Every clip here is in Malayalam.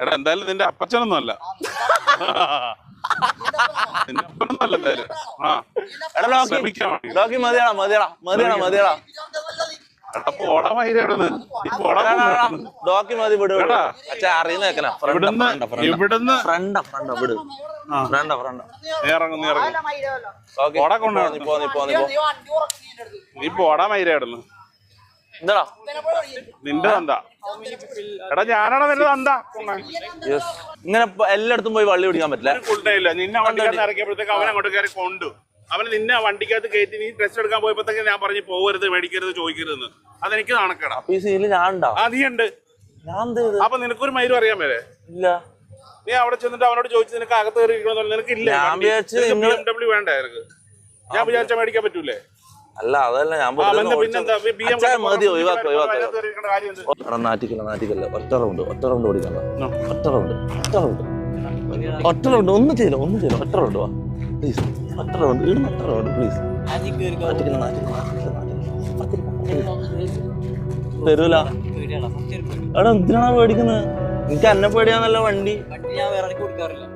എടാ എന്തായാലും നിന്റെ അപ്പച്ചനൊന്നും അല്ല. നിന്റെ അപ്പനൊന്നും അല്ല എന്തായാലും. ആ. എടാ ലോക്കി ശ്രമിക്കാൻ വേണ്ടി. ലോക്കി മതിയാടാ മതിയാടാ മതിയാടാ മതിയാടാ. എടാ പോടാ നീ പോടാ ലോക്കി മതി വിട് വിട്. എടാ. അച്ഛാ അറിയുന്ന വെക്കല ഇവിടുന്ന് ഇവിടുന്ന്. ഫ്രണ്ട ഫ്രണ്ട വിട്. ഫ്രണ്ട ഫ്രണ്ട. നീ ഇറങ്ങും നീ ഇറങ്ങും. പോടാ കൊണ്ടുവാ. നീ പോ നീ പോ നീ നീ പോടാ മൈരവിടുന്ന് എന്താടാ നിന്റെ തന്ത. എടാ ഞാനാണ് നിന്റെ തന്ത? യെസ് ഇങ്ങനെ പ- എല്ലായിടത്തും പോയി വള്ളി പിടിക്കാൻ പറ്റില്ല. ഇല്ല നിന്നെ വണ്ടിക്കകത്ത് ഇറക്കിയപ്പോഴത്തേക്ക് അവൻ അങ്ങോട്ട് കയറി കൊണ്ടു. അവൻ നിന്നെ വണ്ടിക്കകത്ത് കയറ്റി നീ ഡ്രസ് എടുക്കാൻ പോയപ്പോഴത്തേക്ക് ഞാൻ പറഞ്ഞു പോകരുത് മേടിക്കരുത് ചോദിക്കരുത് അതെനിക്ക് നാണക്കേടാ. അപ്പൊ ഈ സീനിൽ ഞാൻ ഉണ്ടാവും ആ നീ ഉണ്ട് ഞാൻ എന്ത് ചെയ്ത്? അപ്പൊ നിനക്കൊരു മൈര് അറിയാൻ വരെ ഇല്ല. നീ അവിടെ ചെന്നിട്ട് അവനോട് ചോദിച്ചു നിനക്ക് അകത്ത് കയറി ഇരിക്കണമെന്നല്ല നിനക്ക് ഇല്ല ഞാൻ വിചാരിച്ചു ഡബ്ല്യൂ വേണ്ട നിനക്ക് ഞാൻ വിചാരിച്ച മേടിക്കാൻ പറ്റൂലേ? അല്ല അതല്ല ഞാൻ മതി ഒഴിവാക്ക ഒഴിവാക്ക നാറ്റിക്കല്ല നാറ്റിക്കല്ല ഒറ്റ റൗണ്ട് ഒറ്റ റൗണ്ട് ഓടിക്കണ്ട. ഒറ്റ റൗണ്ട് ഒറ്റ റൗണ്ട് ഒറ്റ റൗണ്ട് ഒന്നും ചെയ്യില്ല ഒന്നും ചെയ്യില്ല. ഒറ്റ റൗണ്ട് വാ. പ്ലീസ് ഒറ്റ റൗണ്ട് ഇടുന്ന ഒറ്റ റൗണ്ട് പ്ലീസ് നാറ്റിക്കല്ല നാറ്റിക്കല്ല നാറ്റിക്കല്ല തരൂല. എടാ എന്തിനാണ് പേടിക്കുന്നത് എനിക്ക് എന്നെ പേടിയാന്നല്ല വണ്ടി.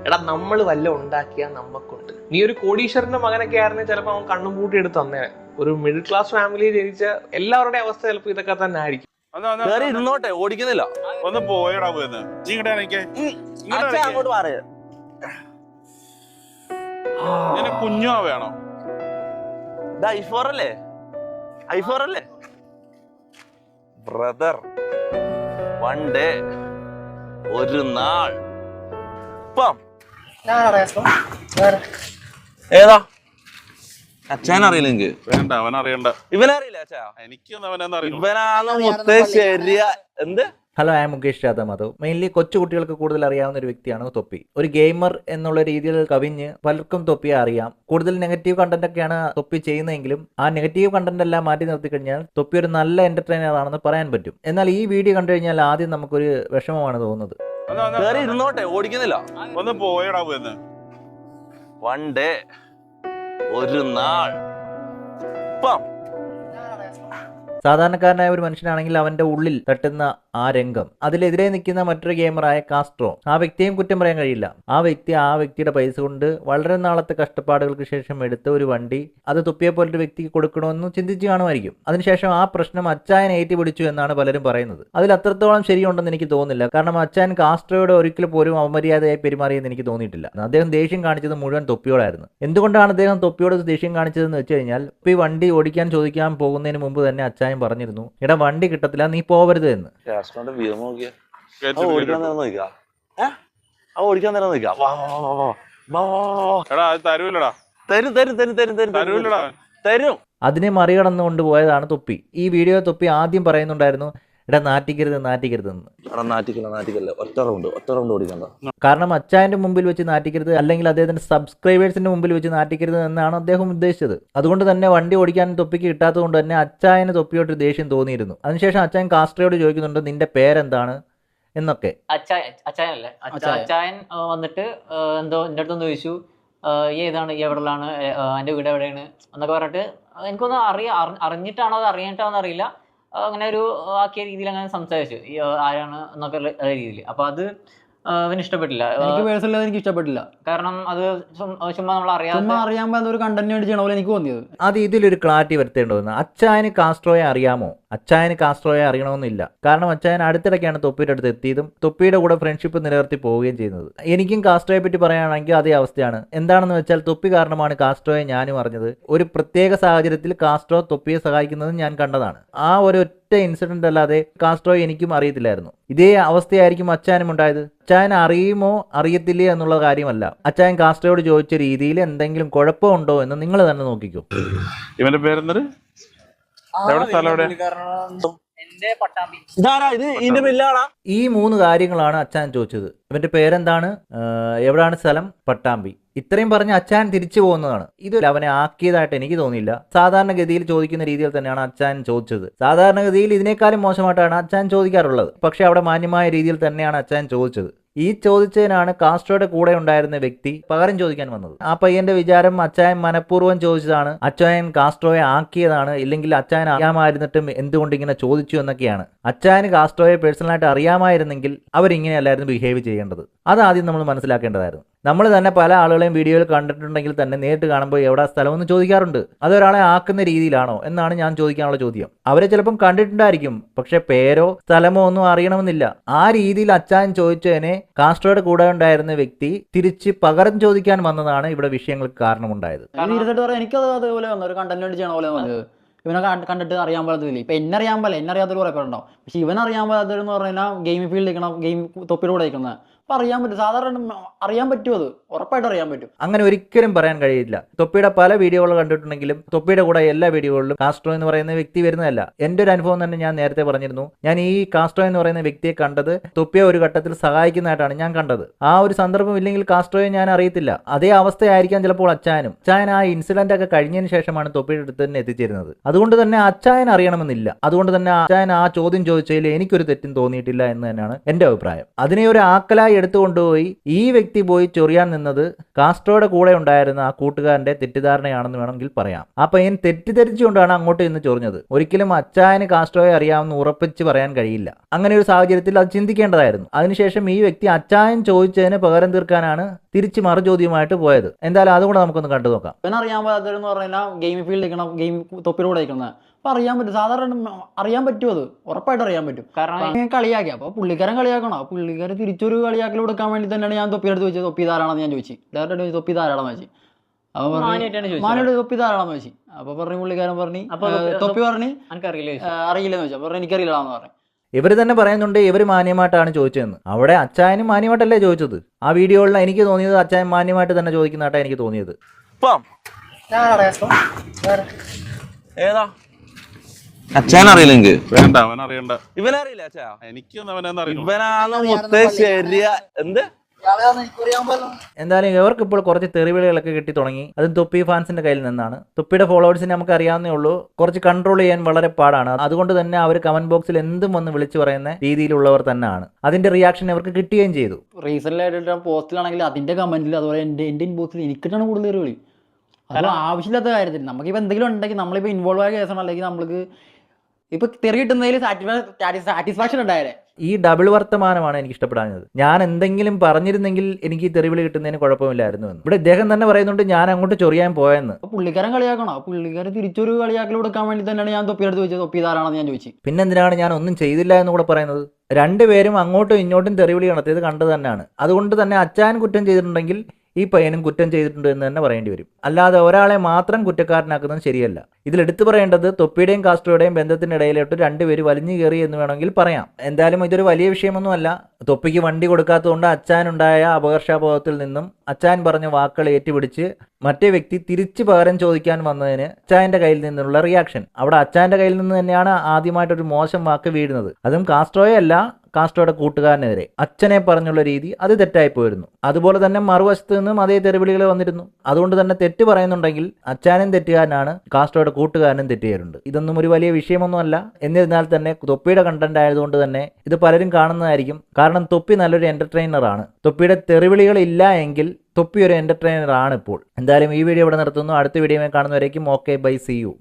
എടാ നമ്മൾ വല്ല ഉണ്ടാക്കിയാ നമ്മക്കുണ്ട് നീ ഒരു കോടീശ്വരന്റെ മകനൊക്കെ ആയിരുന്നെ ചിലപ്പോ അവൻ കണ്ണും പൂട്ടി എടുത്ത് തന്നേ ഒരു മിഡിൽ ക്ലാസ് ഫാമിലി ജനിച്ച എല്ലാവരുടെയും അവസ്ഥ ചിലപ്പോൾ ഇതൊക്കെ തന്നെ ആയിരിക്കും. ഇരുന്നോട്ടെ ഓടിക്കുന്നില്ല. ഒന്ന് പോയടാ പോയെന്ന് നീ ഇങ്ങോട്ട് അങ്ങോട്ട് കുഞ്ഞോ ഐഫോർ അല്ലേ? ഐഫോർ അല്ലേ? ബ്രദർ വൺ ഡേ ഒരു നാൾ. ഇപ്പം. ഏതാ? അച്ഛൻ അറിയില്ല എനിക്ക് വേണ്ട അവൻ അറിയണ്ട ഇവനറിയില്ല അച്ഛാ. എനിക്കൊന്നും അവനെന്ന് അറിയില്ല. ഇവനാണ് മൊത്തം ശരിയ എന്ത്? Hello I Mukesh Radha Madhav mainly കൊച്ചുകുട്ടികൾക്ക് കൂടുതൽ അറിയാവുന്ന ഒരു വ്യക്തിയാണ് തൊപ്പി. ഒരു ഗെയിമർ എന്നുള്ള രീതിയിൽ കവിഞ്ഞ് പലർക്കും തൊപ്പിയെ അറിയാം. കൂടുതൽ നെഗറ്റീവ് കണ്ടന്റ് ഒക്കെയാണ് തൊപ്പി ചെയ്യുന്നതെങ്കിലും ആ നെഗറ്റീവ് കണ്ടന്റ് എല്ലാം മാറ്റി നിർത്തി കഴിഞ്ഞാൽ തൊപ്പി ഒരു നല്ല എന്റർടൈനർ ആണെന്ന് പറയാൻ പറ്റും. എന്നാൽ ഈ വീഡിയോ കണ്ടു കഴിഞ്ഞാൽ ആദ്യം നമുക്കൊരു വിഷമമാണ് തോന്നുന്നത്. ഇരുന്നോട്ടെ ഓടിക്കുന്നില്ല. ഒന്ന് പോയടാ വൺ ഡേ ഒരു നാൾ ഇപ്പം സാധാരണക്കാരനായ ഒരു മനുഷ്യനാണെങ്കിൽ അവന്റെ ഉള്ളിൽ തട്ടുന്ന ആ രംഗം അതിലെതിരെ നിൽക്കുന്ന മറ്റൊരു ഗെയിമറായ കാസ്ട്രോ ആ വ്യക്തിയും കുറ്റം പറയാൻ കഴിയില്ല. ആ വ്യക്തി ആ വ്യക്തിയുടെ പൈസ കൊണ്ട് വളരെ നാളത്തെ കഷ്ടപ്പാടുകൾക്ക് ശേഷം എടുത്ത ഒരു വണ്ടി അത് തുപ്പിയെ പോലൊരു വ്യക്തിക്ക് കൊടുക്കണമെന്ന് ചിന്തിച്ച് കാണുമായിരിക്കും. അതിനുശേഷം ആ പ്രശ്നം അച്ചായൻ ഏറ്റുപിടിച്ചു എന്നാണ് പലരും പറയുന്നത്. അതിൽ അത്രത്തോളം ശരിയുണ്ടെന്ന് എനിക്ക് തോന്നുന്നില്ല. കാരണം അച്ചായൻ കാസ്ട്രോയുടെ ഒരിക്കൽ പോലും അപമര്യാദയായി പെരുമാറിയെന്ന് എനിക്ക് തോന്നിയിട്ടില്ല. അദ്ദേഹം ദേഷ്യം കാണിച്ചത് മുഴുവൻ തൊപ്പിയോടായിരുന്നു. എന്തുകൊണ്ടാണ് അദ്ദേഹം തൊപ്പിയോട് ദേഷ്യം കാണിച്ചതെന്ന് വെച്ച് കഴിഞ്ഞാൽ ഈ വണ്ടി ഓടിക്കാൻ ചോദിക്കാൻ പോകുന്നതിന് മുമ്പ് തന്നെ അച്ചായൻ രാജായും പറഞ്ഞിരുന്നു. എടാ വണ്ടി കിട്ടത്തില്ല നീ പോവരുത് എന്ന്. നേരം വാ വാ വാ എടാ അത് തരും തരും തരും തരും തരും തരും. അതിനെ മറികടന്നുകൊണ്ട് പോയതാണ് തൊപ്പി. ഈ വീഡിയോ തൊപ്പി ആദ്യം പറയുന്നുണ്ടായിരുന്നു എടാ നാറ്റിക്കരുത് നാട്ടിക്കരുത് എടാ നാറ്റിക്കല്ല നാറ്റിക്കല്ല. ഒറ്റ റൗണ്ട് ഒറ്റ റൗണ്ട് ഓടിക്കണ്ട. കാരണം അച്ചായന്റെ മുമ്പിൽ വെച്ച് നാറ്റിക്കരുത് അല്ലെങ്കിൽ അദ്ദേഹത്തിന്റെ സബ്സ്ക്രൈബേഴ്സിന്റെ മുമ്പിൽ വെച്ച് നാറ്റിക്കരുത് എന്നാണ് അദ്ദേഹം ഉദ്ദേശിച്ചത്. അതുകൊണ്ട് തന്നെ വണ്ടി ഓടിക്കാൻ തൊപ്പിക്ക് കിട്ടാത്തത് കൊണ്ട് തന്നെ അച്ചായന് തൊപ്പിയോട്ട് ഒരു ദേഷ്യം തോന്നിയിരുന്നു. അതിനുശേഷം അച്ചായൻ കാസ്ട്രയോട് ചോദിക്കുന്നുണ്ട് നിന്റെ പേരെന്താണ്? എന്നൊക്കെ. അച്ചായനല്ലേ? അച്ചായൻ. വന്നിട്ട് എന്തോ എന്റെ അടുത്തൊന്ന് ചോദിച്ചു ഈ ഏതാണ് ഈ എവിടെയാണ് എന്റെ വീട് എവിടെയാണ്? എന്നൊക്കെ പറഞ്ഞിട്ട് എനിക്കൊന്നും അറിയാം അറിഞ്ഞിട്ടാണോ അത് അറിയാനിട്ടാണോ എന്ന് അറിയില്ല ആ, അങ്ങനെ ഒരു ആക്കിയ രീതിയിൽ അങ്ങനെ സംസാരിച്ചു. ഈ ആരാണ് എന്നൊക്കെ രീതിയിൽ. അപ്പോൾ അത് അവന് ഇഷ്ടപ്പെട്ടില്ല. എനിക്ക് പേഴ്സണലി എനിക്ക് ഇഷ്ടപ്പെട്ടില്ല. കാരണം അത് ചുമ്മാ നമ്മൾ അറിയാം ചുമ്മാ അറിയാൻ അതൊരു ഒരു കണ്ടന്റ് വേണ്ടി ചെയ്യണ പോലെ എനിക്ക് തോന്നിയത്. അത് ഇതിലൊരു ക്ലാരിറ്റി വരുത്തേണ്ടതെന്ന് അച്ചായന് കാസ്ട്രോയെ അറിയാമോ? അച്ചായന് കാസ്ട്രോയെ അറിയണമെന്നില്ല. കാരണം അച്ചായൻ അടുത്തിടയ്ക്കാണ് തൊപ്പിയുടെ അടുത്ത് എത്തിയതും തൊപ്പിയുടെ കൂടെ ഫ്രണ്ട്ഷിപ്പ് നിലനിർത്തി പോവുകയും ചെയ്യുന്നത്. എനിക്കും കാസ്ട്രോയെ പറ്റി പറയുകയാണെങ്കിൽ അതേ അവസ്ഥയാണ്. എന്താണെന്ന് വെച്ചാൽ തൊപ്പി കാരണമാണ് കാസ്ട്രോയെ ഞാനും അറിഞ്ഞത്. ഒരു പ്രത്യേക സാഹചര്യത്തിൽ കാസ്ട്രോ തൊപ്പിയെ സഹായിക്കുന്നത് ഞാൻ കണ്ടതാണ്. ആ ഒരു ഒറ്റ ഇൻസിഡന്റ് അല്ലാതെ കാസ്ട്രോ എനിക്കും അറിയത്തില്ലായിരുന്നു. ഇതേ അവസ്ഥയായിരിക്കും അച്ചാനും ഉണ്ടായത്. അച്ചായൻ അറിയുമോ? അറിയത്തില്ലേ എന്നുള്ള കാര്യമല്ല. അച്ചായൻ കാസ്ട്രോയോട് ചോദിച്ച രീതിയിൽ എന്തെങ്കിലും കുഴപ്പമുണ്ടോ എന്ന് നിങ്ങൾ തന്നെ നോക്കിക്കോ. ഇവന്റെ സ്ഥലം പട്ടാമ്പി ഇതാരാ? ഇത് ഇതിന്റെ ഈ മൂന്ന് കാര്യങ്ങളാണ് അച്ഛൻ ചോദിച്ചത്. ഇവന്റെ പേരെന്താണ്? എവിടെയാണ് എവിടാണ് സ്ഥലം? പട്ടാമ്പി. ഇത്രയും പറഞ്ഞ് അച്ഛൻ തിരിച്ചു പോകുന്നതാണ്. ഇത് അവനെ ആക്കിയതായിട്ട് എനിക്ക് തോന്നിയില്ല. സാധാരണഗതിയിൽ ചോദിക്കുന്ന രീതിയിൽ തന്നെയാണ് അച്ഛാൻ ചോദിച്ചത്. സാധാരണഗതിയിൽ ഇതിനേക്കാളും മോശമായിട്ടാണ് അച്ഛൻ ചോദിക്കാറുള്ളത്. പക്ഷെ അവിടെ മാന്യമായ രീതിയിൽ തന്നെയാണ് അച്ഛൻ ചോദിച്ചത്. ഈ ചോദിച്ചതിനാണ് കാസ്ട്രോയുടെ കൂടെ ഉണ്ടായിരുന്ന വ്യക്തി പകരം ചോദിക്കാൻ വന്നത്. ആ പയ്യന്റെ വിചാരം അച്ചായൻ മനഃപൂർവം ചോദിച്ചതാണ്. അച്ചായൻ കാസ്ട്രോയെ ആക്കിയതാണ് ഇല്ലെങ്കിൽ അച്ചായൻ അറിയാമായിരുന്നിട്ടും എന്തുകൊണ്ട് ഇങ്ങനെ ചോദിച്ചു എന്നൊക്കെയാണ്. അച്ചായന് കാസ്ട്രോയെ പേഴ്സണലായിട്ട് അറിയാമായിരുന്നെങ്കിൽ അവരിങ്ങനെയല്ലായിരുന്നു ബിഹേവ് ചെയ്യേണ്ടത്. അതാദ്യം നമ്മൾ മനസ്സിലാക്കേണ്ടതായിരുന്നു. നമ്മൾ തന്നെ പല ആളുകളെയും വീഡിയോയിൽ കണ്ടിട്ടുണ്ടെങ്കിൽ തന്നെ നേരിട്ട് കാണുമ്പോൾ എവിടെ സ്ഥലമെന്ന് ചോദിക്കാറുണ്ട്. അതൊരാളെ ആക്കുന്ന രീതിയിലാണോ എന്നാണ് ഞാൻ ചോദിക്കാനുള്ള ചോദ്യം. അവരെ ചിലപ്പം കണ്ടിട്ടുണ്ടായിരിക്കും പക്ഷെ പേരോ സ്ഥലമോ ഒന്നും അറിയണമെന്നില്ല. ആ രീതിയിൽ അച്ചാൻ ചോദിച്ചതിനെ കാസ്ട്രോയുടെ കൂടെ ഉണ്ടായിരുന്ന വ്യക്തി തിരിച്ച് പകരം ചോദിക്കാൻ വന്നതാണ് ഇവിടെ വിഷയങ്ങൾക്ക് കാരണമുണ്ടായത്. തീർച്ചയായിട്ടും പറയാം എനിക്കത് അതുപോലെ വന്നു. ഒരു കണ്ടന്റ് വേണ്ടി ചെയ്യണ പോലെ വന്നത് ഇവനെ കണ്ടിട്ട് അറിയാൻ പാടില്ല ഇപ്പൊ എന്നെ അറിയാൻ പോലെ എന്നെ അറിയാത്തൊരു കുറെ പേരുണ്ടാവും. പക്ഷെ ഇവൻ അറിയാൻ പാടാത്തൊരു പറഞ്ഞാൽ ഗെയിം ഫീൽഡ് നിൽക്കണം ഗെയിം തൊപ്പിലൂടെ ഇരിക്കുന്നത് നിൽക്കുന്നത് അപ്പൊ അറിയാൻ പറ്റും. സാധാരണ അറിയാൻ പറ്റുമോ അത്. ഉറപ്പായിട്ട് അറിയാൻ പറ്റും. അങ്ങനെ ഒരിക്കലും പറയാൻ കഴിയില്ല. തൊപ്പിയുടെ പല വീഡിയോകൾ കണ്ടിട്ടുണ്ടെങ്കിലും തൊപ്പിയുടെ കൂടെ എല്ലാ വീഡിയോകളിലും കാസ്ട്രോ എന്ന് പറയുന്ന വ്യക്തി വരുന്നതല്ല. എന്റെ ഒരു അനുഭവം തന്നെ ഞാൻ നേരത്തെ പറഞ്ഞിരുന്നു. ഞാൻ ഈ കാസ്ട്രോ എന്ന് പറയുന്ന വ്യക്തിയെ കണ്ടത് തൊപ്പിയെ ഒരു ഘട്ടത്തിൽ സഹായിക്കുന്നതായിട്ടാണ് ഞാൻ കണ്ടത്. ആ ഒരു സന്ദർഭം ഇല്ലെങ്കിൽ കാസ്ട്രോയെ ഞാൻ അറിയത്തില്ല. അതേ അവസ്ഥയായിരിക്കാം ചിലപ്പോൾ അച്ചായനും അച്ചായൻ ആ ഇൻസിഡന്റ് ഒക്കെ കഴിഞ്ഞതിന് ശേഷമാണ് തൊപ്പിയുടെ അടുത്ത് തന്നെ എത്തിച്ചേരുന്നത്. അതുകൊണ്ട് തന്നെ അച്ചായൻ അറിയണമെന്നില്ല. അതുകൊണ്ട് തന്നെ അച്ചായൻ ആ ചോദ്യം ചോദിച്ചതിൽ എനിക്കൊരു തെറ്റും തോന്നിയിട്ടില്ല എന്ന് തന്നെയാണ് എന്റെ അഭിപ്രായം. അതിനെ ഒരു ആക്കലായി എടുത്തുകൊണ്ടുപോയി. ഈ വ്യക്തി പോയി ചൊറിയാൻ നിന്നത് കാസ്ട്രോയുടെ കൂടെ ഉണ്ടായിരുന്ന ആ കൂട്ടുകാരന്റെ തെറ്റിദ്ധാരണയാണെന്ന് വേണമെങ്കിൽ പറയാം. ആ പയ്യൻ തെറ്റിദ്ധരിച്ചുകൊണ്ടാണ് അങ്ങോട്ട് ഇന്ന് ചൊറിഞ്ഞത്. ഒരിക്കലും അച്ചായന് കാസ്ട്രോയെ അറിയാമെന്ന് ഉറപ്പിച്ച് പറയാൻ കഴിയില്ല. അങ്ങനെ ഒരു സാഹചര്യത്തിൽ അത് ചിന്തിക്കേണ്ടതായിരുന്നു. അതിനുശേഷം ഈ വ്യക്തി അച്ചായൻ ചോദിച്ചതിന് പകരം തീർക്കാനാണ് തിരിച്ച് മറുചോദ്യമായിട്ട് പോയത്. എന്തായാലും അതുകൂടെ നമുക്കൊന്ന് കണ്ടു നോക്കാം അറിയാൻ പറഞ്ഞാൽ ഗെയിം ഫീൽഡ് ഗെയിം തൊപ്പിയുടെ അപ്പൊ അറിയാൻ പറ്റും. സാധാരണ അറിയാൻ പറ്റുമോ അത്. ഉറപ്പായിട്ട് അറിയാൻ പറ്റും. കാരണം ഞാൻ കളിയാക്കി. അപ്പൊ പുള്ളിക്കാരൻ കളിയാക്കണോ. ആ പുള്ളിക്കാരൻ തിരിച്ചൊരു കളിയാക്കൽ കൊടുക്കാൻ വേണ്ടി തന്നെയാണ് ഞാൻ തൊപ്പിയുടെ ചോദിച്ചത്. തൊപ്പി ധാരാളം ഞാൻ ചോദിച്ചു. ഡയറക്റ്റ് ചോദിച്ചു? തൊപ്പി ധാരാളം വെച്ചു അപ്പൊ പറഞ്ഞു. മാനോട് തൊപ്പി ധാരാളം വെച്ചു അപ്പൊ പറഞ്ഞു പുള്ളിക്കാരൻ പറഞ്ഞു അപ്പൊ തൊപ്പി- പറഞ്ഞു ചോദിച്ചു. "ഏ, അറിയില്ലെന്ന് വെച്ചു അപ്പൊ പറഞ്ഞു എനിക്കറിയില്ലാന്ന് പറഞ്ഞു. ഇവർ തന്നെ പറയുന്നുണ്ട് ഇവർ മാന്യമായിട്ടാണ് ചോദിച്ചതെന്ന്. അവിടെ അച്ചായനും മാന്യമായിട്ടല്ലേ ചോദിച്ചത്? ആ വീഡിയോയിൽ എനിക്ക് തോന്നിയത് അച്ചായൻ മാന്യമായിട്ട് തന്നെ ചോദിക്കുന്നതായിട്ടാണ് എനിക്ക് തോന്നിയത്. ഇപ്പം. ഏതാ? അച്ഛൻ അറിയില്ല എനിക്ക് വേണ്ട അവൻ അറിയണ്ട ഇവനറിയില്ല അച്ഛാ. എനിക്കൊന്നും അവനെന്ന് അറിയില്ല. ഇവനാണ് മുത്ത ശരിയാ. എന്ത്? എന്തായാലും ഇവർക്ക് ഇപ്പോൾ കുറച്ച് തെറിവിളികളൊക്കെ കിട്ടി തുടങ്ങി. അതും തൊപ്പി ഫാൻസിന്റെ കയ്യിൽ നിന്നാണ്. തൊപ്പിയുടെ ഫോളോവേഴ്സിനെ നമുക്ക് അറിയാവുന്നേ ഉള്ളൂ. കുറച്ച് കൺട്രോൾ ചെയ്യാൻ വളരെ പാടാണ്. അതുകൊണ്ട് തന്നെ അവർ കമന്റ് ബോക്സിൽ എന്തും വന്ന് വിളിച്ചു പറയുന്ന രീതിയിലുള്ളവർ തന്നെയാണ്. അതിന്റെ റിയാക്ഷൻ അവർക്ക് കിട്ടുകയും ചെയ്തു. റീസെന്റ് ആയിട്ട് പോസ്റ്റിലാണെങ്കിൽ അതിന്റെ കമന്റിൽ അതുപോലെ എന്റെ എന്റെ ഇൻബോക്സിൽ എനിക്കിട്ടാണ് കൂടുതൽ തെറി വിളി അത് ആവശ്യമില്ലാത്ത കാര്യത്തിൽ നമുക്കിപ്പോൾ എന്തെങ്കിലും ഉണ്ടെങ്കിൽ നമ്മളിപ്പോൾ ഇൻവോൾവ് ആയ കേസാണ് അല്ലെങ്കിൽ നമ്മൾക്ക് ഇപ്പൊ തെറി കിട്ടുന്നതിൽ സാറ്റിസ്ഫാക്ഷൻ ഉണ്ടായാലേ ഈ ഡബിൾ വർത്തമാനമാണ് എനിക്ക് ഇഷ്ടപ്പെടാഞ്ഞത്. ഞാൻ എന്തെങ്കിലും പറഞ്ഞിരുന്നെങ്കിൽ എനിക്ക് ഈ തെറിവിളി കിട്ടുന്നതിന് കുഴപ്പമില്ലായിരുന്നു എന്ന്. ഇവിടെ ഇദ്ദേഹം തന്നെ പറയുന്നുണ്ട് ഞാൻ അങ്ങോട്ട് ചൊറിയാൻ പോയെന്ന്. പുള്ളിക്കാരൻ കളിയാക്കണോ? പുള്ളിക്കാരൻ തിരിച്ചൊരു കളിയാക്കൽ കൊടുക്കാൻ വേണ്ടി തന്നെയാണ് ഞാൻ തൊപ്പിയെടുത്ത് ചോദിച്ചത് തൊപ്പി ധാരാണെന്ന് ഞാൻ ചോദിച്ചു. പിന്നെ എന്തിനാണ് ഞാൻ ഒന്നും ചെയ്തില്ല എന്ന് കൂടെ പറയുന്നത്? രണ്ടുപേരും അങ്ങോട്ടും ഇങ്ങോട്ടും തെറിവിളി നടത്തിയത് കണ്ടു തന്നെയാണ്. അതുകൊണ്ട് തന്നെ അച്ചാൻ കുറ്റം ചെയ്തിട്ടുണ്ടെങ്കിൽ ഈ പയ്യനും കുറ്റം ചെയ്തിട്ടുണ്ട് എന്ന് തന്നെ പറയേണ്ടി വരും. അല്ലാതെ ഒരാളെ മാത്രം കുറ്റക്കാരനാക്കുന്നത് ശരിയല്ല. ഇതിൽ എടുത്തു പറയേണ്ടത് തൊപ്പിയുടെയും കാസ്ട്രോയുടെയും ബന്ധത്തിനിടയിലോട്ട് രണ്ടുപേര് വലിഞ്ഞു കയറി എന്ന് വേണമെങ്കിൽ പറയാം. എന്തായാലും ഇതൊരു വലിയ വിഷയമൊന്നുമല്ല. തൊപ്പിക്ക് വണ്ടി കൊടുക്കാത്തതുകൊണ്ട് അച്ചാനുണ്ടായ അപകർഷാബോധത്തിൽ നിന്നും അച്ചാൻ പറഞ്ഞ വാക്കുകൾ ഏറ്റുപിടിച്ച് മറ്റേ വ്യക്തി തിരിച്ചു പകരം ചോദിക്കാൻ വന്നതിന് അച്ചായന്റെ കയ്യിൽ നിന്നുള്ള റിയാക്ഷൻ അവിടെ അച്ചായന്റെ കയ്യിൽ നിന്ന് തന്നെയാണ് ആദ്യമായിട്ടൊരു മോശം വാക്ക് വീഴുന്നത്. അതും കാസ്ട്രോയല്ല കാസ്ട്രോയുടെ കൂട്ടുകാരനെതിരെ അച്ഛനെ പറഞ്ഞുള്ള രീതി അത് തെറ്റായി പോയിരുന്നു. അതുപോലെ തന്നെ മറുവശത്ത് നിന്നും അതേ തെരുവിളികൾ വന്നിരുന്നു. അതുകൊണ്ട് തന്നെ തെറ്റ് പറയുന്നുണ്ടെങ്കിൽ അച്ഛാനും തെറ്റുകാരനാണ് കാസ്ട്രോയുടെ കൂട്ടുകാരനും തെറ്റുകാരുണ്ട് ഇതൊന്നും ഒരു വലിയ വിഷയമൊന്നുമല്ല. എന്നിരുന്നാൽ തന്നെ തൊപ്പിയുടെ കണ്ടന്റ് ആയതുകൊണ്ട് തന്നെ ഇത് പലരും കാണുന്നതായിരിക്കും. കാരണം തൊപ്പി നല്ലൊരു എന്റർടൈനർ ആണ്. തൊപ്പിയുടെ തെറിവിളികൾ ഇല്ല എങ്കിൽ തൊപ്പി ഒരു എന്റർടൈനർ ആണ് ഇപ്പോൾ. എന്തായാലും ഈ വീഡിയോ ഇവിടെ നിർത്തുന്നു. അടുത്ത വീഡിയോ കാണുന്നവരേക്കും ഓക്കെ ബൈ സി യു.